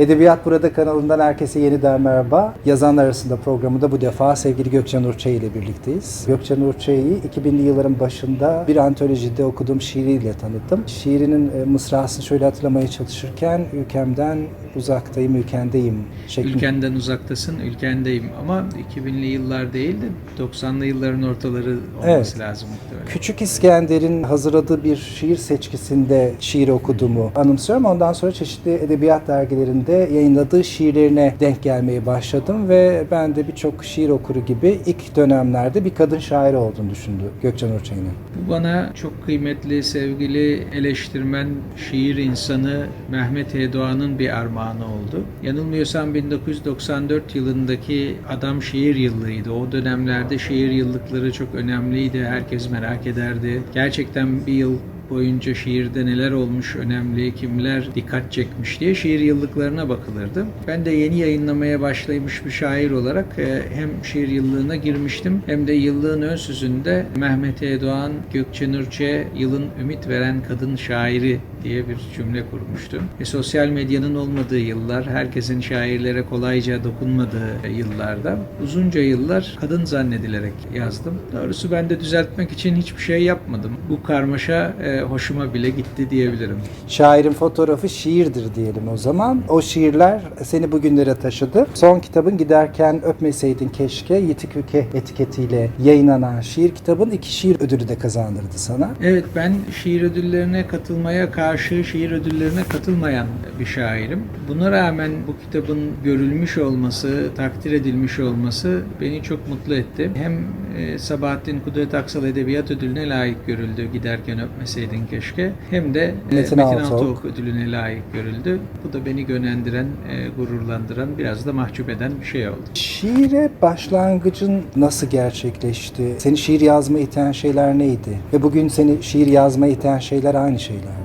Edebiyat Burada kanalından herkese yeniden merhaba. Yazanlar arasında programında bu defa sevgili Gökçen Urçay ile birlikteyiz. Gökçen Urçay'ı 2000'li yılların başında bir antolojide okuduğum şiiriyle tanıdım. Şiirinin e, mısrasını şöyle hatırlamaya çalışırken ülkemden uzaktayım, ülkendeyim şeklinde. Ülkenden uzaktasın, ülkendeyim. Ama 2000'li yıllar değil de 90'lı yılların ortaları olması Evet. lazım muhtemelen. Küçük İskender'in hazırladığı bir şiir seçkisinde şiir okuduğumu anımsıyorum. Ondan sonra çeşitli edebiyat dergilerinde yayınladığı şiirlerine denk gelmeye başladım ve ben de birçok şiir okuru gibi ilk dönemlerde bir kadın şair olduğunu düşündü Gökçen Urçay'ın. Bu bana çok kıymetli, sevgili eleştirmen, şiir insanı Mehmet E. Doğan'ın bir armağanı oldu. Yanılmıyorsam 1994 yılındaki Adam Şiir Yıllığıydı. O dönemlerde şiir yıllıkları çok önemliydi. Herkes merak ederdi. Gerçekten bir yıl boyunca şiirde neler olmuş önemli, kimler dikkat çekmiş diye şiir yıllıklarına bakılırdı. Ben de yeni yayınlamaya başlamış bir şair olarak e, hem şiir yıllığına girmiştim hem de yıllığın ön sözünde Mehmet E. Doğan, Gökçe Nurçe yılın ümit veren kadın şairi diye bir cümle kurmuştum. E, sosyal medyanın olmadığı yıllar, herkesin şairlere kolayca dokunmadığı yıllarda uzunca yıllar kadın zannedilerek yazdım. Doğrusu ben de düzeltmek için hiçbir şey yapmadım. Bu karmaşa e, hoşuma bile gitti diyebilirim. Şairin fotoğrafı şiirdir diyelim o zaman. O şiirler seni bugünlere taşıdı. Son kitabın Giderken Öpmeseydin Keşke Yitik Ülke etiketiyle yayınlanan şiir kitabın iki şiir ödülü de kazandırdı sana. Evet ben şiir ödüllerine katılmaya karşı şiir ödüllerine katılmayan bir şairim. Buna rağmen bu kitabın görülmüş olması, takdir edilmiş olması beni çok mutlu etti. Hem e, Sabahattin Kudret Aksal Edebiyat Ödülü'ne layık görüldü giderken öpmeseydin keşke. Hem de e, Metin Metin, Altıok. Ödülüne layık görüldü. Bu da beni gönendiren, e, gururlandıran, biraz da mahcup eden bir şey oldu. Şiire başlangıcın nasıl gerçekleşti? Seni şiir yazmaya iten şeyler neydi? Ve bugün seni şiir yazmaya iten şeyler aynı şeyler?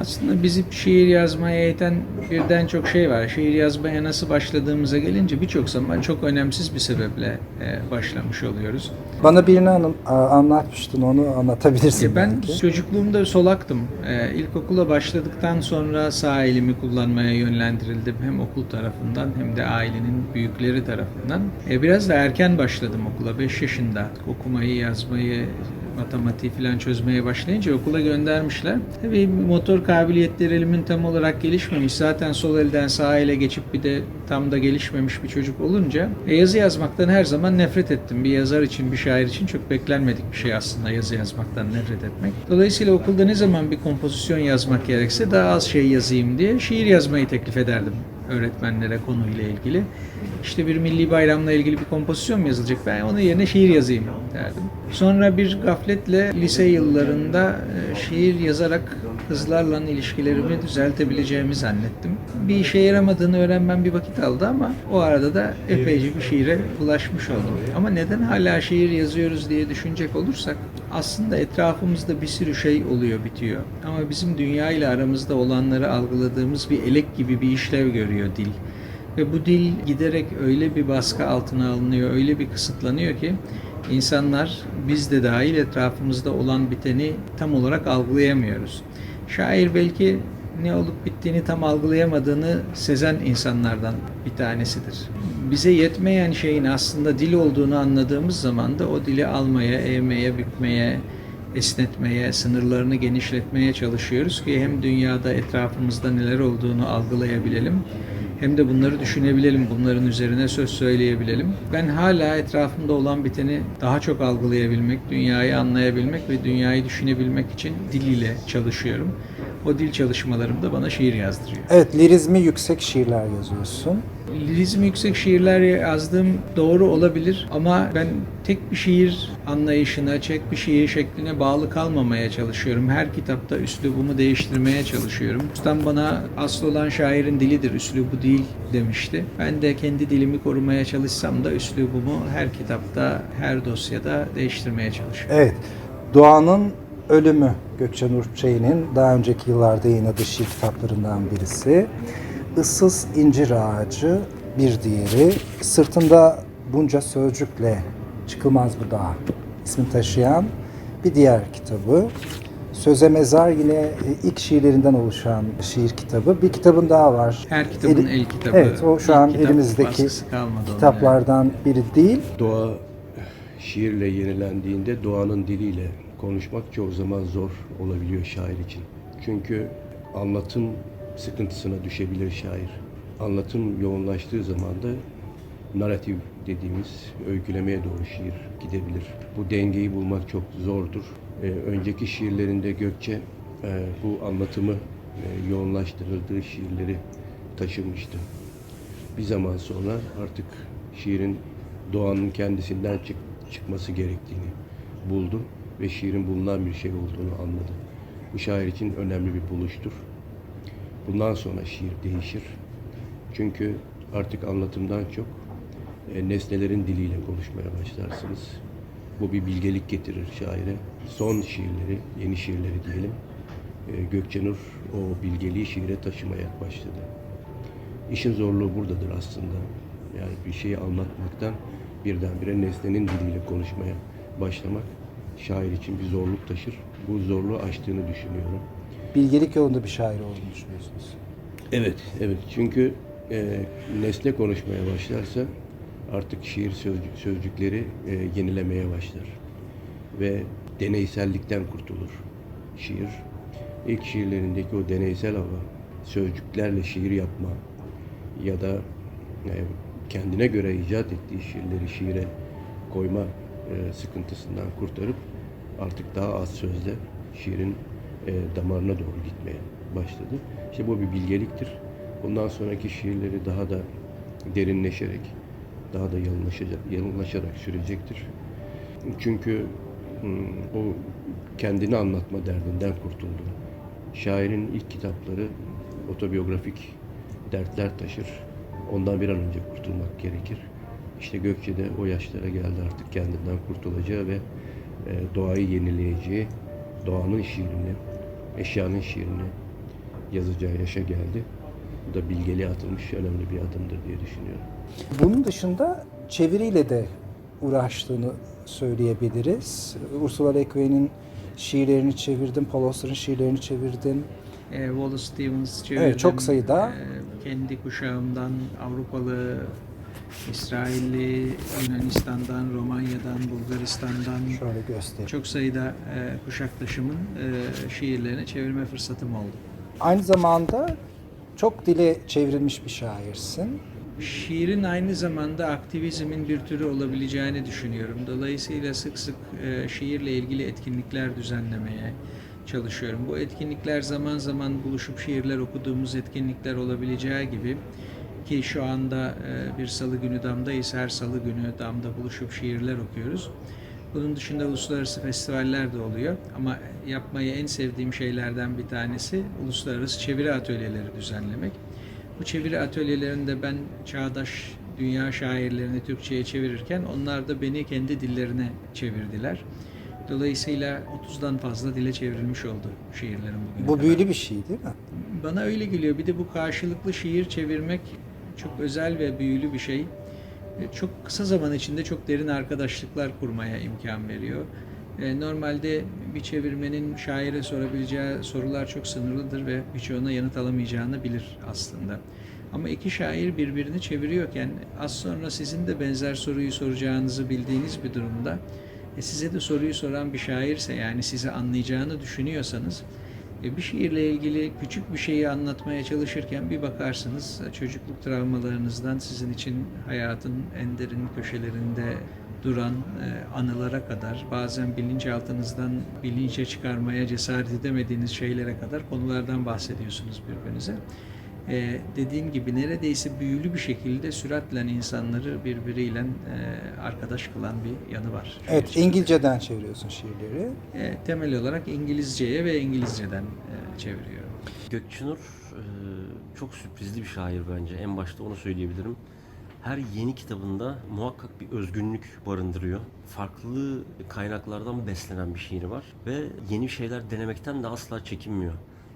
Aslında bizi şiir yazmaya iten birden çok şey var. Şiir yazmaya nasıl başladığımıza gelince birçok zaman çok önemsiz bir sebeple e, başlamış oluyoruz. Bana birini anım, a- anlatmıştın, onu anlatabilirsin E, ben belki. çocukluğumda solaktım. E, ilkokula başladıktan sonra sağ elimi kullanmaya yönlendirildim. Hem okul tarafından hem de ailenin büyükleri tarafından. Biraz da erken başladım okula. 5 yaşında okumayı, yazmayı, matematiği falan çözmeye başlayınca okula göndermişler. Tabii motor kabiliyetleri elimin tam olarak gelişmemiş. Zaten sol elden sağ ele geçip bir de tam da gelişmemiş bir çocuk olunca e, yazı yazmaktan her zaman nefret ettim. Bir yazar için, bir şair için çok beklenmedik bir şey aslında yazı yazmaktan nefret etmek. Dolayısıyla okulda ne zaman bir kompozisyon yazmak gerekse daha az şey yazayım diye şiir yazmayı teklif ederdim öğretmenlere konuyla ilgili. İşte bir milli bayramla ilgili bir kompozisyon mu yazılacak? Ben onun yerine şiir yazayım derdim. Sonra bir gafletle lise yıllarında e, şiir yazarak kızlarla ilişkilerimi düzeltebileceğimi zannettim. Bir işe yaramadığını öğrenmem bir vakit aldı ama o arada da epeyce bir şiire ulaşmış oldum. Ama neden hala şiir yazıyoruz diye düşünecek olursak aslında etrafımızda bir sürü şey oluyor bitiyor. Ama bizim dünya ile aramızda olanları algıladığımız bir elek gibi bir işlev görüyor dil. Ve bu dil giderek öyle bir baskı altına alınıyor, öyle bir kısıtlanıyor ki insanlar biz de dahil etrafımızda olan biteni tam olarak algılayamıyoruz. Şair belki ne olup bittiğini tam algılayamadığını sezen insanlardan bir tanesidir. Bize yetmeyen şeyin aslında dil olduğunu anladığımız zaman da o dili almaya, eğmeye, bükmeye, esnetmeye, sınırlarını genişletmeye çalışıyoruz ki hem dünyada etrafımızda neler olduğunu algılayabilelim hem de bunları düşünebilelim, bunların üzerine söz söyleyebilelim. Ben hala etrafımda olan biteni daha çok algılayabilmek, dünyayı anlayabilmek ve dünyayı düşünebilmek için dil ile çalışıyorum. O dil çalışmalarım da bana şiir yazdırıyor. Evet, lirizmi yüksek şiirler yazıyorsun. Lirizmi yüksek şiirler yazdığım doğru olabilir ama ben tek bir şiir anlayışına, tek bir şiir şekline bağlı kalmamaya çalışıyorum. Her kitapta üslubumu değiştirmeye çalışıyorum. Ustam bana asıl olan şairin dilidir, üslubu değil demişti. Ben de kendi dilimi korumaya çalışsam da üslubumu her kitapta, her dosyada değiştirmeye çalışıyorum. Evet, Doğan'ın Ölümü Gökçen Urçay'ın daha önceki yıllarda yayınladığı şiir kitaplarından birisi. Issız incir ağacı bir diğeri. Sırtında bunca sözcükle çıkılmaz bu dağ ismini taşıyan bir diğer kitabı. Söze Mezar yine e, ilk şiirlerinden oluşan şiir kitabı. Bir kitabın daha var. Her kitabın Eli- el kitabı. Evet, o şu İlk an kitap elimizdeki kitaplardan biri değil. Doğa şiirle yenilendiğinde doğanın diliyle konuşmak çoğu zaman zor olabiliyor şair için. Çünkü anlatım sıkıntısına düşebilir şair. Anlatım yoğunlaştığı zaman da narratif dediğimiz öykülemeye doğru şiir gidebilir. Bu dengeyi bulmak çok zordur. Ee, önceki şiirlerinde Gökçe e, bu anlatımı e, yoğunlaştırıldığı şiirleri taşımıştı bir zaman sonra artık şiirin doğanın kendisinden çık- çıkması gerektiğini buldu ve şiirin bulunan bir şey olduğunu anladı. Bu şair için önemli bir buluştur. Bundan sonra şiir değişir. Çünkü artık anlatımdan çok e, nesnelerin diliyle konuşmaya başlarsınız. Bu bir bilgelik getirir şaire. Son şiirleri, yeni şiirleri diyelim. e, Gökçenur o bilgeliği şiire taşımaya başladı. İşin zorluğu buradadır aslında. Yani bir şeyi anlatmaktan birdenbire nesnenin diliyle konuşmaya başlamak şair için bir zorluk taşır. Bu zorluğu aştığını düşünüyorum. Bilgelik yolunda bir şair olduğunu düşünüyorsunuz. Evet, evet. Çünkü e, nesne konuşmaya başlarsa artık şiir sözcük, sözcükleri e, yenilemeye başlar. Ve deneysellikten kurtulur şiir. İlk şiirlerindeki o deneysel hava, sözcüklerle şiir yapma ya da e, kendine göre icat ettiği şiirleri şiire koyma e, sıkıntısından kurtarıp artık daha az sözle şiirin e, damarına doğru gitmeye başladı. İşte bu bir bilgeliktir. Bundan sonraki şiirleri daha da derinleşerek, daha da yalınlaşacak, yalınlaşarak sürecektir. Çünkü hmm, o kendini anlatma derdinden kurtuldu. Şairin ilk kitapları otobiyografik dertler taşır. Ondan bir an önce kurtulmak gerekir. İşte Gökçe de o yaşlara geldi artık kendinden kurtulacağı ve e, doğayı yenileyeceği, doğanın şiirini, eşyanın şiirini yazacağı yaşa geldi. Bu da bilgeliğe atılmış önemli bir adımdır diye düşünüyorum. Bunun dışında çeviriyle de uğraştığını söyleyebiliriz. Ursula Le Guin'in şiirlerini çevirdim, Paul Auster'ın şiirlerini çevirdim. E, Wallace Stevens çevirdim. Evet, çok sayıda. E, kendi kuşağımdan Avrupalı, İsrailli, Yunanistan'dan, Romanya'dan, Bulgaristan'dan Şöyle göstereyim. çok sayıda e, kuşaktaşımın e, şiirlerini çevirme fırsatım oldu. Aynı zamanda çok dile çevrilmiş bir şairsin. Şiirin aynı zamanda aktivizmin bir türü olabileceğini düşünüyorum. Dolayısıyla sık sık e, şiirle ilgili etkinlikler düzenlemeye çalışıyorum. Bu etkinlikler zaman zaman buluşup şiirler okuduğumuz etkinlikler olabileceği gibi ki şu anda e, bir salı günü damdayız. Her salı günü damda buluşup şiirler okuyoruz. Bunun dışında uluslararası festivaller de oluyor. Ama yapmayı en sevdiğim şeylerden bir tanesi uluslararası çeviri atölyeleri düzenlemek. Bu çeviri atölyelerinde ben çağdaş dünya şairlerini Türkçe'ye çevirirken onlar da beni kendi dillerine çevirdiler. Dolayısıyla 30'dan fazla dile çevrilmiş oldu şiirlerim bugüne Bu kadar. büyülü bir şey değil mi? Bana öyle geliyor. Bir de bu karşılıklı şiir çevirmek çok özel ve büyülü bir şey. E, Çok kısa zaman içinde çok derin arkadaşlıklar kurmaya imkan veriyor. E, Normalde bir çevirmenin şaire sorabileceği sorular çok sınırlıdır ve birçoğuna yanıt alamayacağını bilir aslında. Ama iki şair birbirini çeviriyorken az sonra sizin de benzer soruyu soracağınızı bildiğiniz bir durumda e, size de soruyu soran bir şairse yani sizi anlayacağını düşünüyorsanız bir şiirle ilgili küçük bir şeyi anlatmaya çalışırken bir bakarsınız e, çocukluk travmalarınızdan sizin için hayatın en derin köşelerinde duran e, anılara kadar bazen bilinçaltınızdan bilince çıkarmaya cesaret edemediğiniz şeylere kadar konulardan bahsediyorsunuz birbirinize. E, dediğim gibi neredeyse büyülü bir şekilde süratle insanları birbiriyle e, arkadaş kılan bir yanı var. Evet, şiir. İngilizceden çeviriyorsun şiirleri. E, temel olarak İngilizceye ve İngilizceden e, çeviriyorum. Gökçenur e, çok sürprizli bir şair bence. En başta onu söyleyebilirim. Her yeni kitabında muhakkak bir özgünlük barındırıyor. Farklı kaynaklardan beslenen bir şiiri var ve yeni şeyler denemekten de asla çekinmiyor.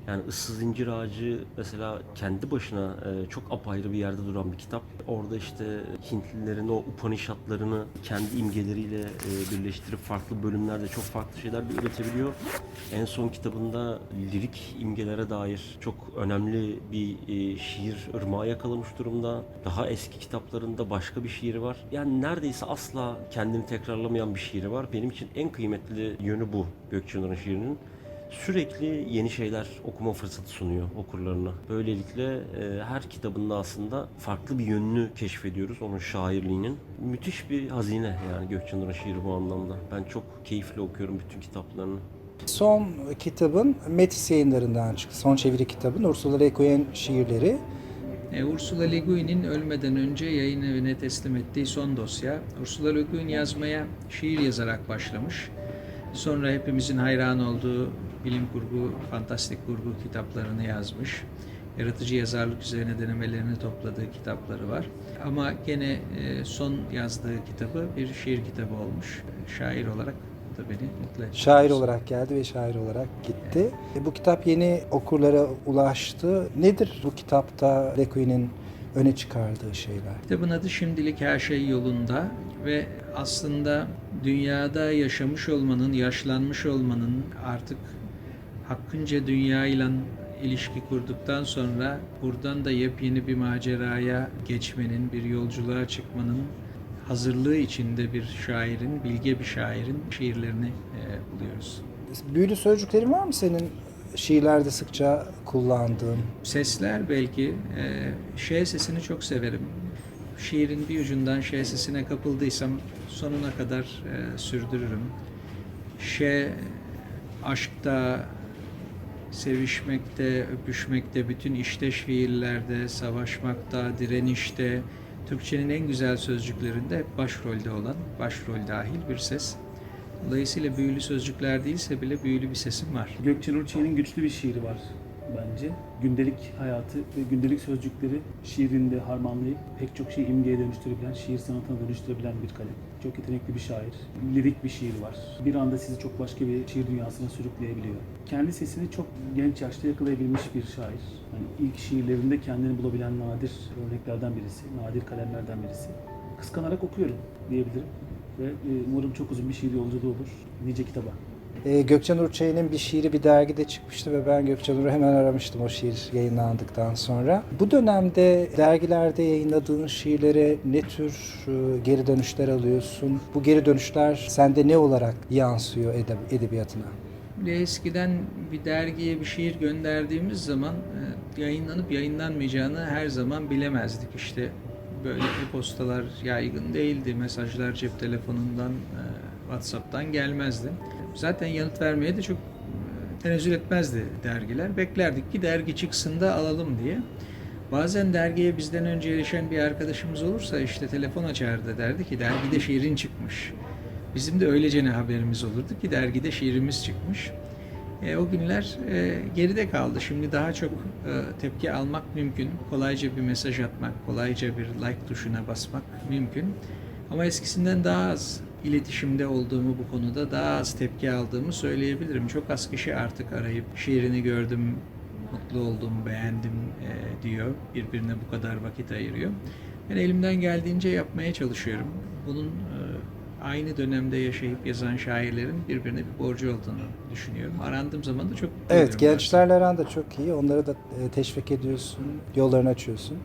Yani ıssız incir ağacı mesela kendi başına e, çok apayrı bir yerde duran bir kitap. Orada işte Hintlilerin o Upanishadlarını kendi imgeleriyle e, birleştirip farklı bölümlerde çok farklı şeyler de üretebiliyor. En son kitabında lirik imgelere dair çok önemli bir e, şiir ırmağı yakalamış durumda. Daha eski kitaplarında başka bir şiiri var. Yani neredeyse asla kendini tekrarlamayan bir şiiri var. Benim için en kıymetli yönü bu Gökçenur'un şiirinin sürekli yeni şeyler okuma fırsatı sunuyor okurlarına. Böylelikle e, her kitabında aslında farklı bir yönünü keşfediyoruz onun şairliğinin. Müthiş bir hazine yani Gökçenur'un şiiri bu anlamda. Ben çok keyifli okuyorum bütün kitaplarını. Son kitabın Metis yayınlarından çıktı. Son çeviri kitabın Ursula Le Guin şiirleri. E, Ursula Le Guin'in ölmeden önce yayın evine teslim ettiği son dosya. Ursula Le Guin yazmaya şiir yazarak başlamış. Sonra hepimizin hayran olduğu bilim kurgu, fantastik kurgu kitaplarını yazmış. Yaratıcı yazarlık üzerine denemelerini topladığı kitapları var. Ama gene e, son yazdığı kitabı bir şiir kitabı olmuş. Şair olarak da beni mutlu etti. Şair olarak geldi ve şair olarak gitti. E, Bu kitap yeni okurlara ulaştı. Nedir bu kitapta Le Guin'in öne çıkardığı şeyler? Kitabın adı Şimdilik Her Şey Yolunda ve aslında dünyada yaşamış olmanın, yaşlanmış olmanın artık hakkınca dünyayla ilişki kurduktan sonra buradan da yepyeni bir maceraya geçmenin, bir yolculuğa çıkmanın hazırlığı içinde bir şairin, bilge bir şairin şiirlerini e, buluyoruz. Büyülü sözcüklerin var mı senin şiirlerde sıkça kullandığın? Sesler belki, e, şey sesini çok severim. Şiirin bir ucundan şey sesine kapıldıysam sonuna kadar e, sürdürürüm. Şey, aşkta, sevişmekte, öpüşmekte, bütün işte şiirlerde, savaşmakta, direnişte, Türkçenin en güzel sözcüklerinde hep başrolde olan, başrol dahil bir ses. Dolayısıyla büyülü sözcükler değilse bile büyülü bir sesim var. Gökçen Urçay'ın güçlü bir şiiri var bence. Gündelik hayatı ve gündelik sözcükleri şiirinde harmanlayıp pek çok şeyi imgeye dönüştürebilen, şiir sanatına dönüştürebilen bir kalem. Çok yetenekli bir şair. Lirik bir şiir var. Bir anda sizi çok başka bir şiir dünyasına sürükleyebiliyor. Kendi sesini çok genç yaşta yakalayabilmiş bir şair. Hani ilk şiirlerinde kendini bulabilen nadir örneklerden birisi, nadir kalemlerden birisi. Kıskanarak okuyorum diyebilirim. Ve e, umarım çok uzun bir şiir yolculuğu olur. Nice kitaba. Ee, Gökçen Urçay'ın bir şiiri bir dergide çıkmıştı ve ben Gökçen Ur'u hemen aramıştım o şiir yayınlandıktan sonra. Bu dönemde dergilerde yayınladığın şiirlere ne tür e, geri dönüşler alıyorsun? Bu geri dönüşler sende ne olarak yansıyor edeb- edebiyatına? Eskiden bir dergiye bir şiir gönderdiğimiz zaman e, yayınlanıp yayınlanmayacağını her zaman bilemezdik. İşte böyle e-postalar yaygın değildi. Mesajlar cep telefonundan, e, WhatsApp'tan gelmezdi. Zaten yanıt vermeye de çok e, tenezzül etmezdi dergiler. Beklerdik ki dergi çıksın da alalım diye. Bazen dergiye bizden önce erişen bir arkadaşımız olursa işte telefon açardı derdi ki dergide şiirin çıkmış. Bizim de öylece ne haberimiz olurdu ki dergide şiirimiz çıkmış. E, o günler e, geride kaldı. Şimdi daha çok e, tepki almak mümkün. Kolayca bir mesaj atmak, kolayca bir like tuşuna basmak mümkün. Ama eskisinden daha az iletişimde olduğumu bu konuda daha az tepki aldığımı söyleyebilirim. Çok az kişi artık arayıp şiirini gördüm, mutlu oldum, beğendim e, diyor. Birbirine bu kadar vakit ayırıyor. Ben elimden geldiğince yapmaya çalışıyorum. Bunun e, aynı dönemde yaşayıp yazan şairlerin birbirine bir borcu olduğunu düşünüyorum. Arandığım zaman da çok Evet, gençlerle aran da çok iyi. Onları da e, teşvik ediyorsun, yollarını açıyorsun.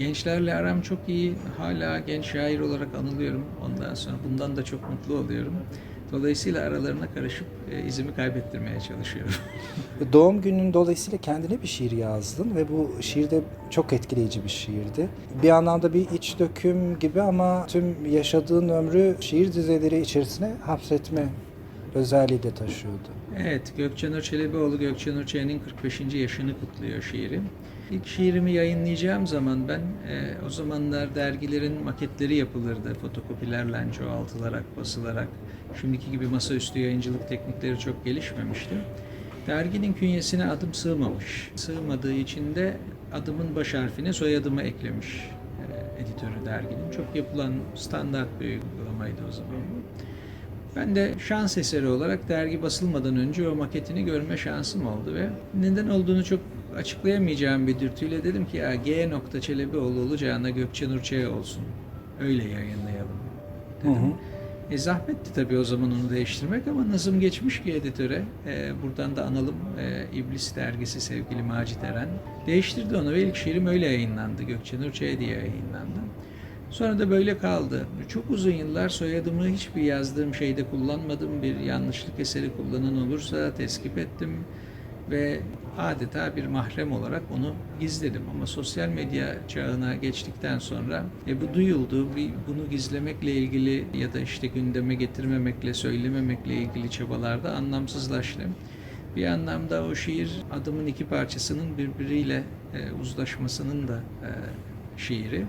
Gençlerle aram çok iyi. Hala genç şair olarak anılıyorum. Ondan sonra bundan da çok mutlu oluyorum. Dolayısıyla aralarına karışıp e, izimi kaybettirmeye çalışıyorum. Doğum günün dolayısıyla kendine bir şiir yazdın ve bu şiir de çok etkileyici bir şiirdi. Bir anlamda bir iç döküm gibi ama tüm yaşadığın ömrü şiir dizeleri içerisine hapsetme özelliği de taşıyordu. Evet, Gökçenur Çelebioğlu Gökçenur Ç'nin 45. yaşını kutluyor şiiri. İlk şiirimi yayınlayacağım zaman ben e, o zamanlar dergilerin maketleri yapılırdı. Fotokopilerle çoğaltılarak, basılarak. Şimdiki gibi masaüstü yayıncılık teknikleri çok gelişmemişti. Derginin künyesine adım sığmamış. Sığmadığı için de adımın baş harfine soyadımı eklemiş e, editörü derginin. Çok yapılan standart bir uygulamaydı o zaman bu. Ben de şans eseri olarak dergi basılmadan önce o maketini görme şansım oldu ve neden olduğunu çok açıklayamayacağım bir dürtüyle dedim ki ya G. nokta Çelebioğlu olacağına Gökçe Nurçaya olsun. Öyle yayınlayalım dedim. E zahmetti tabii o zaman onu değiştirmek ama nazım geçmiş ki editöre. E, buradan da analım e, İblis dergisi sevgili Macit Eren. Değiştirdi onu ve ilk şiirim öyle yayınlandı. Gökçe Nurçaya diye yayınlandı. Sonra da böyle kaldı. Çok uzun yıllar soyadımı hiçbir yazdığım şeyde kullanmadım. Bir yanlışlık eseri kullanan olursa teskip ettim ve adeta bir mahrem olarak onu gizledim. Ama sosyal medya çağına geçtikten sonra e, bu duyuldu. Bir, bunu gizlemekle ilgili ya da işte gündeme getirmemekle, söylememekle ilgili çabalarda anlamsızlaştı. Bir anlamda o şiir adımın iki parçasının birbiriyle e, uzlaşmasının da e, şiiri.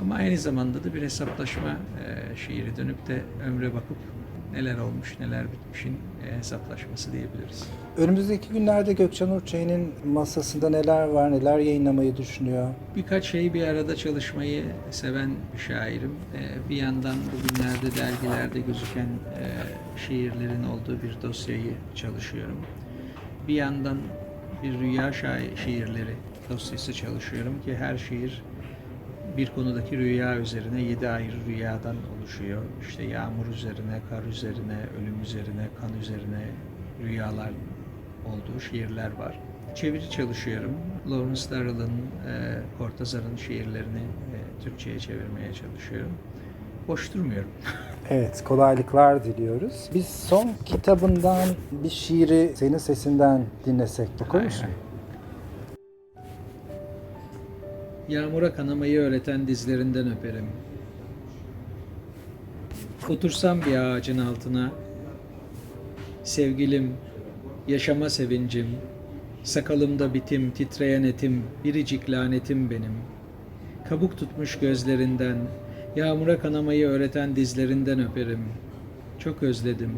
Ama aynı zamanda da bir hesaplaşma e, şiiri dönüp de ömre bakıp neler olmuş, neler bitmişin e, hesaplaşması diyebiliriz. Önümüzdeki günlerde Gökçen Urçay'ın masasında neler var, neler yayınlamayı düşünüyor? Birkaç şeyi bir arada çalışmayı seven bir şairim. E, bir yandan bugünlerde dergilerde gözüken e, şiirlerin olduğu bir dosyayı çalışıyorum. Bir yandan bir rüya şair, şiirleri dosyası çalışıyorum ki her şiir bir konudaki rüya üzerine yedi ayrı rüyadan oluşuyor. İşte yağmur üzerine, kar üzerine, ölüm üzerine, kan üzerine rüyalar olduğu şiirler var. Çeviri çalışıyorum. Lawrence Darrell'ın, e, Cortázar'ın şiirlerini e, Türkçe'ye çevirmeye çalışıyorum. Boş durmuyorum. Evet, kolaylıklar diliyoruz. Biz son kitabından bir şiiri senin sesinden dinlesek okur musun? Yağmura kanamayı öğreten dizlerinden öperim. Otursam bir ağacın altına, sevgilim, yaşama sevincim, sakalımda bitim, titreyen etim, biricik lanetim benim. Kabuk tutmuş gözlerinden, yağmura kanamayı öğreten dizlerinden öperim. Çok özledim.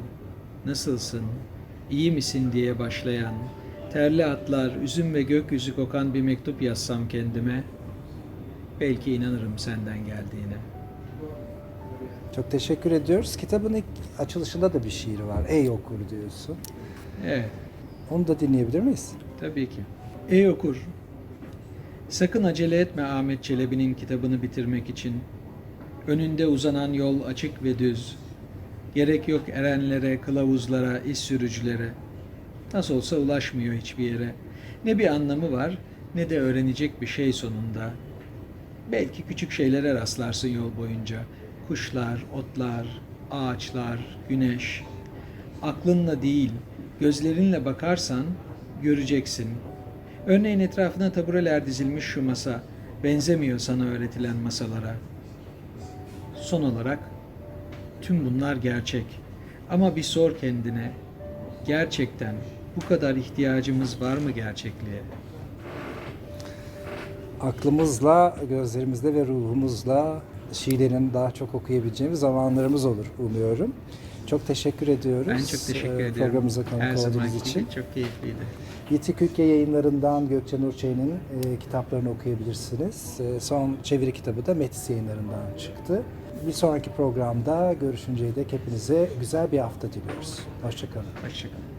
Nasılsın? İyi misin diye başlayan, terli atlar, üzüm ve gökyüzü kokan bir mektup yazsam kendime, belki inanırım senden geldiğine. Çok teşekkür ediyoruz. Kitabın ilk açılışında da bir şiir var. Ey okur diyorsun. Evet. Onu da dinleyebilir miyiz? Tabii ki. Ey okur, sakın acele etme Ahmet Çelebi'nin kitabını bitirmek için. Önünde uzanan yol açık ve düz. Gerek yok erenlere, kılavuzlara, iş sürücülere. Nasıl olsa ulaşmıyor hiçbir yere. Ne bir anlamı var ne de öğrenecek bir şey sonunda. Belki küçük şeylere rastlarsın yol boyunca. Kuşlar, otlar, ağaçlar, güneş. Aklınla değil, gözlerinle bakarsan göreceksin. Örneğin etrafına tabureler dizilmiş şu masa benzemiyor sana öğretilen masalara. Son olarak tüm bunlar gerçek. Ama bir sor kendine. Gerçekten bu kadar ihtiyacımız var mı gerçekliğe? Aklımızla, gözlerimizle ve ruhumuzla şiirlerini daha çok okuyabileceğimiz zamanlarımız olur umuyorum. Çok teşekkür ediyoruz. Ben çok teşekkür e, ediyorum. Programımıza konuk Her olduğunuz için. çok keyifliydi. Yitik Ülke yayınlarından Gökçen Urçay'ın e, kitaplarını okuyabilirsiniz. E, son çeviri kitabı da Metis yayınlarından çıktı. Bir sonraki programda görüşünceye dek hepinize güzel bir hafta diliyoruz. Hoşçakalın. Hoşçakalın.